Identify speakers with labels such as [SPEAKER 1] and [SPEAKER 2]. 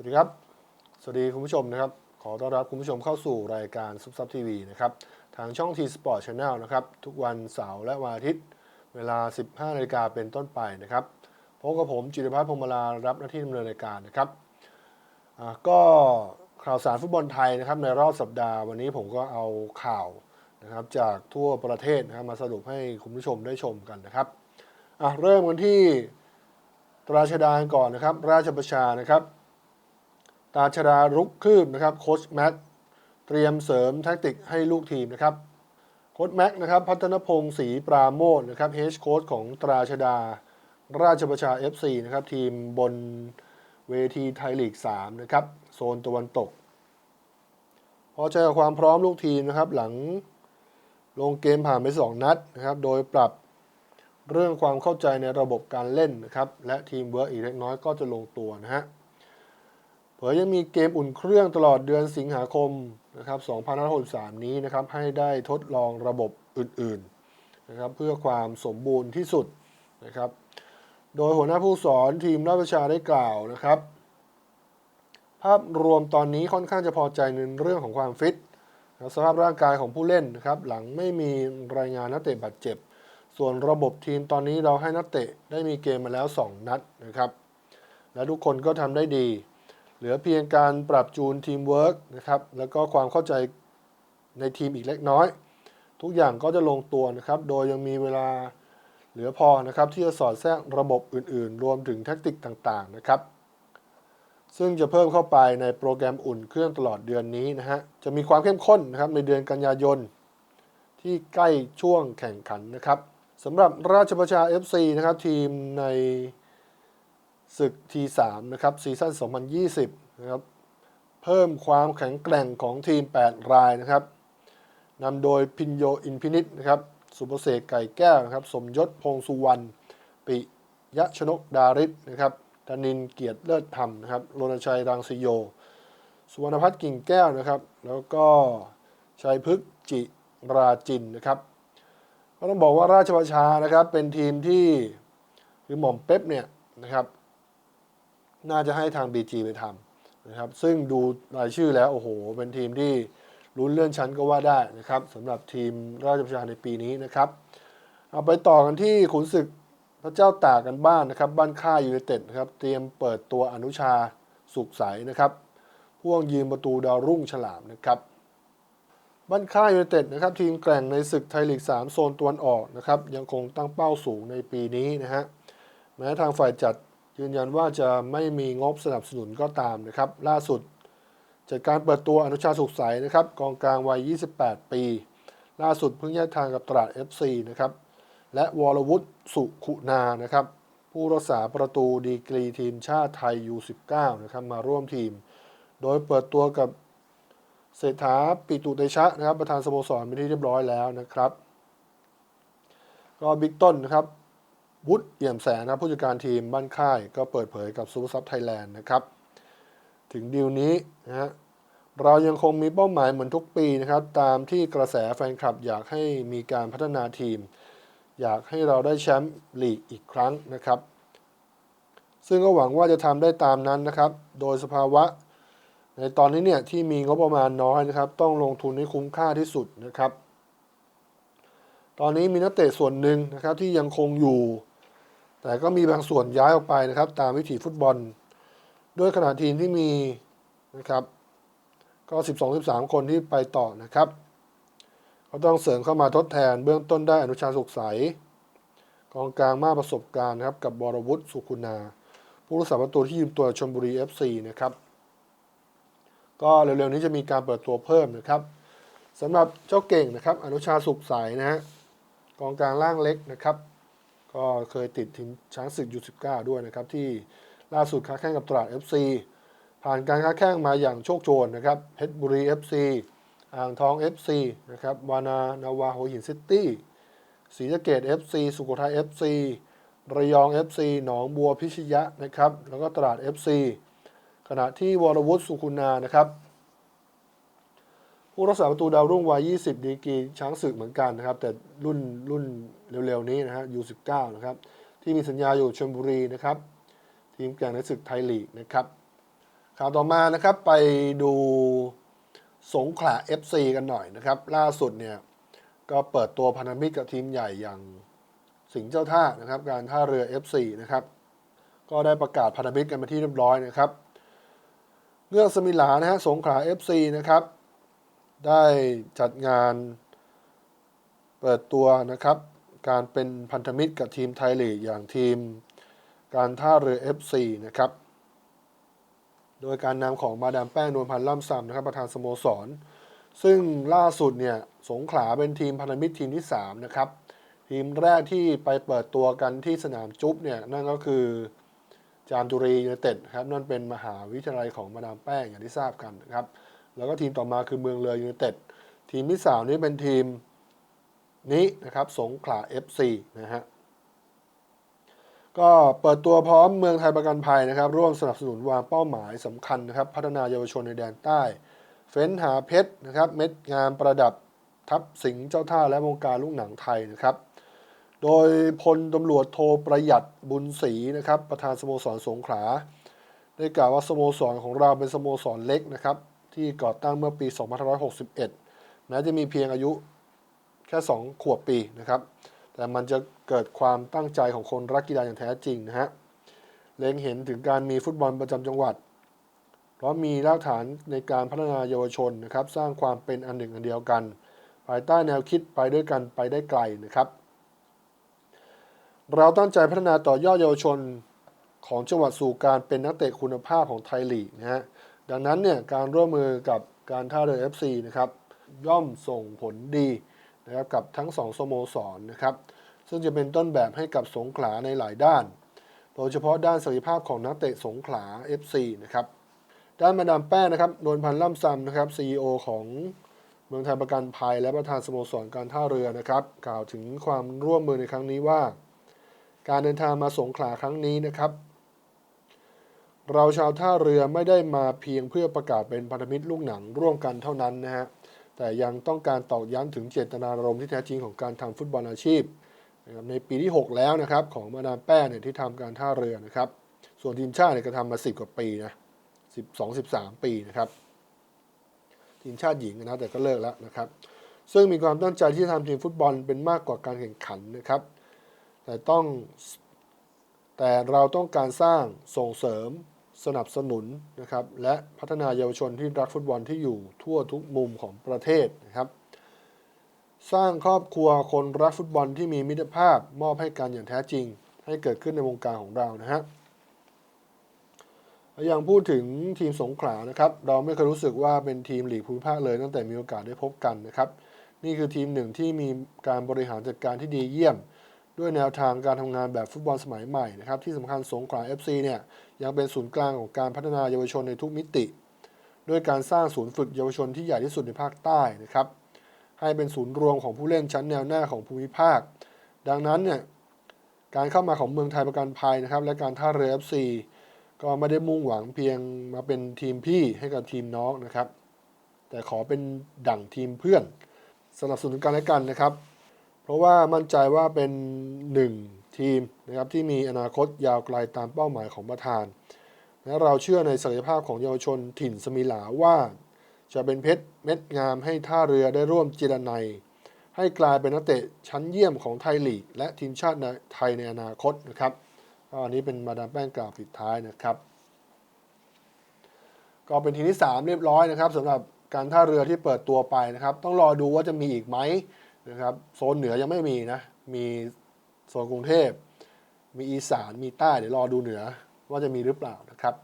[SPEAKER 1] วัสดีครับ สวัสดีคุณผู้ชมนะครับ ขอต้อนรับคุณผู้ชมเข้าสู่รายการซุปซับทีวีนะครับ ทางช่องทีสปอร์ตชาแนลนะครับ ทุกวันเสาร์และวันอาทิตย์ เวลา 15นาฬิกาเป็นต้นไปนะครับพบกับผมจิรพัฒน์พงมาลารับหน้าที่ดำเนินรายการนะครับอ่าก็ข่าวสารฟุตบอลไทยนะครับ ในรอบสัปดาห์วันนี้ผมก็เอาข่าวนะครับ จากทั่วประเทศนะครับมาสรุปให้คุณผู้ชมได้ชมกันนะครับอะเริ่มกันที่ราชดากันก่อนนะครับ ราชประชานะครับ ตาชดารุกคืบนะครับโค้ชแม็กเตรียมเสริมแท็กติกให้ลูกทีมนะครับโค้ชแม็กนะครับพัฒนพงศ์ศรีปราโมทนะครับเฮดโค้ชของตราชดา ราชประชา FC นะครับทีมบนเวทีไทยลีก3นะครับโซนตะวันตก พอใจกับความพร้อมลูกทีมนะครับหลังลงเกมผ่านไป 2 นัดนะครับโดยปรับเรื่องความเข้าใจในระบบการเล่นนะครับและทีมเวิร์กอีกเล็กน้อยก็จะลงตัวนะฮะ เผยยังมีเกมอุ่นเครื่องตลอดเดือนสิงหาคมนะครับ2563 นี้นะครับให้ได้ทดลองระบบอื่นๆนะครับเพื่อความสมบูรณ์ที่สุดนะครับโดยหัวหน้าผู้สอนทีมราชประชาได้กล่าวนะครับ ภาพรวมตอนนี้ค่อนข้างจะพอใจในเรื่องของความฟิตสภาพร่างกายของผู้เล่นนะครับหลังไม่มีรายงานนักเตะบาดเจ็บ ส่วนระบบทีมตอนนี้เราให้นักเตะได้มีเกมมาแล้ว 2 นัดนะครับ และทุกคนก็ทำได้ดี เหลือเพียงการปรับจูนทีมเวิร์กนะครับแล้วก็ความเข้าใจในทีมอีกเล็กน้อย ทุกอย่างก็จะลงตัวนะครับ โดยยังมีเวลาเหลือพอนะครับ ที่จะสอดแทรกระบบอื่นๆ รวมถึงแท็กติกต่างๆนะครับ ซึ่งจะเพิ่มเข้าไปในโปรแกรมอุ่นเครื่องตลอดเดือนนี้นะฮะจะมีความเข้มข้นนะครับในเดือนกันยายนที่ใกล้ช่วงแข่งขันนะครับสำหรับราชประชา FC นะครับทีมใน ศึก T3 นะครับซีซั่น 2020 นะครับ เพิ่มความแข็งแกร่งของทีม 8 รายนะครับนำโดยพินโยอินพินิษนะครับ สุภเสกไก่แก้วนะครับ สมยศพงสุวรรณ ปิยะชนกดาริศนะครับธนินเกียรติเลิศธรรมนะครับรณชัยรังสิโย สุวรรณพัฒน์กิ่งแก้วนะครับ แล้วก็ชัยพฤกษ์จิราจินนะครับ ก็ต้องบอกว่าราชประชานะครับ เป็นทีมที่คือหม่อมเป๊ปเนี่ยนะครับ น่าจะให้ทาง BG ไปทำนะครับซึ่งดูรายชื่อแล้วโอ้โห เป็นทีมที่ลุ้นเลื่อนชั้นก็ว่าได้นะครับสำหรับทีมราชประชาในปีนี้นะครับ เอาไปต่อกันที่ขุนศึกพระเจ้าตากกันบ้านนะครับ บ้านค่ายยูไนเต็ดนะครับเตรียมเปิดตัวอนุชาสุขใสนะครับพ่วงยืมประตูดาวรุ่งฉลามนะครับบ้านค่ายยูไนเต็ดนะครับทีมแกร่งในศึกไทยลีก 3 โซนตะวันออกนะครับยังคงตั้งเป้าสูงในปีนี้นะฮะแม้ทางฝ่ายจัด ยืนยันว่าจะไม่มีงบสนับสนุนก็ตามนะครับ ล่าสุดจัดการเปิดตัวอนุชาสุขใสนะครับกองกลางวัย 28 ปี ล่าสุดเพิ่งแยกทางกับตราด FC นะครับและวรวุฒิสุขุนานะครับผู้รักษาประตูดีกรีทีมชาติไทย U19 นะครับมาร่วมทีม โดยเปิดตัวกับเศรษฐาปิตุเตชะนะครับประธานสโมสรเป็นที่เรียบร้อยแล้วนะครับ ก็บิ๊กต้นนะครับ วุฒิเอี่ยมแสงนะผู้จัดการทีมบ้านค่าย ก็เปิดเผยกับซูเปอร์ซับไทยแลนด์นะครับ ถึงดีลนี้นะฮะเรายังคงมีเป้าหมายเหมือนทุกปีนะครับ ตามที่กระแสแฟนคลับอยากให้มีการพัฒนาทีม อยากให้เราได้แชมป์ลีกอีกครั้งนะครับ ซึ่งก็หวังว่าจะทำได้ตามนั้นนะครับ โดยสภาวะ ในตอนนี้เนี่ยที่มีงบประมาณน้อยนะครับ ต้องลงทุนให้คุ้มค่าที่สุดนะครับ ตอนนี้มีนักเตะส่วนหนึ่งนะครับที่ยังคงอยู่ แต่ก็มีบางส่วนย้ายออกไปนะครับ ตามวิถีฟุตบอล ด้วยขนาดทีมที่มีนะครับ ก็ 12-13 คนที่ไปต่อนะครับ ก็ต้องเสริมเข้ามาทดแทนเบื้องต้นได้อนุชาสุขใส กองกลางมากประสบการณ์นะครับกับบรวุฒิสุคุณา ผู้รักษาประตูที่ยืมตัวชลบุรี FC นะครับ ก็เร็วๆนี้จะมีการเปิดตัวเพิ่มนะครับสำหรับเจ้าเก่งนะครับ อนุชาสุขใสนะฮะกองกลางล่างเล็กนะครับ ก็เคยติดทีมช้างศึกยู19ด้วยนะครับ ที่ล่าสุดค้าแข่งกับตราด FC ผ่านการค้าแข่งมาอย่างโชคโชนนะครับเพชรบุรี FC อ่างทอง FC นะครับวานานาวาหัวหินซิตี้ศรีสะเกด FC สุโขทัย FC ระยอง FC หนองบัวพิชยะนะครับ แล้วก็ตราด FC ขณะที่วรวุฒิสุคุณานะครับ ผู้รักษาประตูดาวรุ่งวัย 20 ดีกรีช้างศึกเหมือนกันนะครับ แต่รุ่นรุ่นเร็วๆนี้นะฮะ U19 นะครับ ที่มีสัญญาอยู่ชลบุรีนะครับ ทีมแกร่งในศึกไทยลีกนะครับ ข่าวต่อมานะครับไปดูสงขลา FC กันหน่อยนะครับ ล่าสุดเนี่ย ก็เปิดตัวพันธมิตรกับทีมใหญ่อย่างสิงห์เจ้าท่านะครับ การท่าเรือ FC นะครับ ก็ได้ประกาศพันธมิตรกันมาที่เรียบร้อยนะครับเงื่อกสมิลานะฮะสงขลา FC นะครับ ได้จัดงานเปิดตัวนะครับ การเป็นพันธมิตรกับทีมไทยลีกอย่างทีม การท่าเรือ FC นะครับ โดยการนำของมาดามแป้งนวลพันธ์ล่ำซำนะครับประธานสโมสร ซึ่งล่าสุดเนี่ยสงขลาเป็นทีมพันธมิตรทีมที่ 3 นะครับ ทีมแรกที่ไปเปิดตัวกันที่สนามจุ๊บเนี่ยนั่นก็คือจามจุรียูไนเต็ดครับนั่นเป็นมหาวิทยาลัยของมาดามแป้งอย่างที่ทราบกันนะครับ แล้วก็ทีมต่อมาคือเมืองเรือยูไนเต็ดทีมที่สามนี้เป็นทีมนี้นะครับสงขลา FC นะฮะก็เปิดตัวพร้อมเมืองไทยประกันภัยนะครับ ร่วมสนับสนุนวางเป้าหมายสำคัญนะครับ พัฒนาเยาวชนในแดนใต้ เฟ้นหาเพชรนะครับ เม็ดงามประดับทัพสิงห์เจ้าท่าและวงการลูกหนังไทยนะครับ โดยพลตำรวจโทประหยัดบุญศรีนะครับ ประธานสโมสรสงขลาได้กล่าวว่าสโมสรของเราเป็นสโมสรเล็กนะครับ ที่ก่อตั้งเมื่อปี 2561 แม้จะมีเพียงอายุแค่ 2 ขวบปีนะครับ แต่มันจะเกิดความตั้งใจของคนรักกีฬาอย่างแท้จริงนะฮะ เล็งเห็นถึงการมีฟุตบอลประจำจังหวัด เพราะมีรากฐานในการพัฒนาเยาวชนนะครับ สร้างความเป็นอันหนึ่งอันเดียวกัน ภายใต้แนวคิดไปด้วยกันไปได้ไกลนะครับ เราตั้งใจพัฒนาต่อยอดเยาวชนของจังหวัดสู่การเป็นนักเตะคุณภาพของไทยลีกนะฮะ ดังนั้นเนี่ยการร่วมมือกับการท่าเรือ FC นะครับย่อมส่งผลดีนะครับกับทั้งสองสโมสรนะครับซึ่งจะเป็นต้นแบบให้กับสงขลาในหลายด้าน โดยเฉพาะด้านศักยภาพของนักเตะสงขลา FC นะครับด้านมาดามแป้งนะครับนวลพันธ์ล่ำซำนะครับ CEO ของเมืองไทยประกันภัย และประธานสโมสรการท่าเรือนะครับกล่าวถึงความร่วมมือในครั้งนี้ว่า การเดินทางมาสงขลาครั้งนี้นะครับ เราชาวท่าเรือไม่ได้มาเพียงเพื่อประกาศเป็นพันธมิตรลูกหนังร่วมกันเท่านั้นนะฮะ แต่ยังต้องการตอกย้ำถึงเจตนารมณ์ที่แท้จริงของการทำฟุตบอลอาชีพนะครับในปีที่ 6 แล้วนะครับของมาดามแป้เนี่ยที่ทำการท่าเรือนะครับ ส่วนทีมชาติเนี่ยก็ทำมา 10 กว่าปีนะ12 13 ปีนะครับ ทีมชาติหญิงนะแต่ก็เลิกแล้วนะครับ ซึ่งมีความตั้งใจที่จะทำทีมฟุตบอลเป็นมากกว่าการแข่งขันนะครับ แต่ต้องแต่เราต้องการสร้างส่งเสริม สนับสนุนนะครับและพัฒนาเยาวชนที่รักฟุตบอลที่อยู่ทั่วทุกมุมของประเทศนะครับ สร้างครอบครัวคนรักฟุตบอลที่มีมิตรภาพมอบให้กันอย่างแท้จริง ให้เกิดขึ้นในวงการของเรานะฮะและยังพูดถึงทีมสงขลานะครับ เราไม่เคยรู้สึกว่าเป็นทีมหลีกภูมิภาคเลยตั้งแต่มีโอกาสได้พบกันนะครับ นี่คือทีมหนึ่งที่มีการบริหารจัดการที่ดีเยี่ยม ด้วยแนวทางการทำงานแบบฟุตบอลสมัยใหม่นะครับที่สำคัญสงขลา FC เนี่ยยังเป็นศูนย์กลางของการพัฒนาเยาวชนในทุกมิติ ด้วยการสร้างศูนย์ฝึกเยาวชนที่ใหญ่ที่สุดในภาคใต้นะครับให้เป็นศูนย์รวมของผู้เล่นชั้นแนวหน้าของภูมิภาค ดังนั้นเนี่ยการเข้ามาของเมืองไทยประกันภัยนะครับและการท่าเรือ FC ก็ไม่ได้มุ่งหวังเพียงมาเป็นทีมพี่ให้กับทีมน้องนะครับ แต่ขอเป็นดั่งทีมเพื่อนสนับสนุนกันและกันนะครับ ราะว่ามั่นใจว่าเป็นหนึ่งทีมนะครับที่มีอนาคตยาวไกลตามเป้าหมายของประธาน และเราเชื่อในศักยภาพของเยาวชนถิ่นสมิลาว่า จะเป็นเพชรเม็ดงามให้ท่าเรือได้ร่วมจิรนัย ให้กลายเป็นนักเตะชั้นเยี่ยมของไทยลีก และทีมชาติไทยในอนาคตนะครับก็อันนี้เป็นมาดามแป้งกล่าวปิดท้ายนะครับ ก็เป็นทีมที่ 3 เรียบร้อยนะครับสำหรับการท่าเรือที่เปิดตัวไปนะครับ ต้องรอดูว่าจะมีอีกไหม นะครับโซนเหนือยังไม่มีนะ มีโซนกรุงเทพ มีอีสานมีใต้เดี๋ยวรอดูเหนือว่าจะมีหรือเปล่านะครับ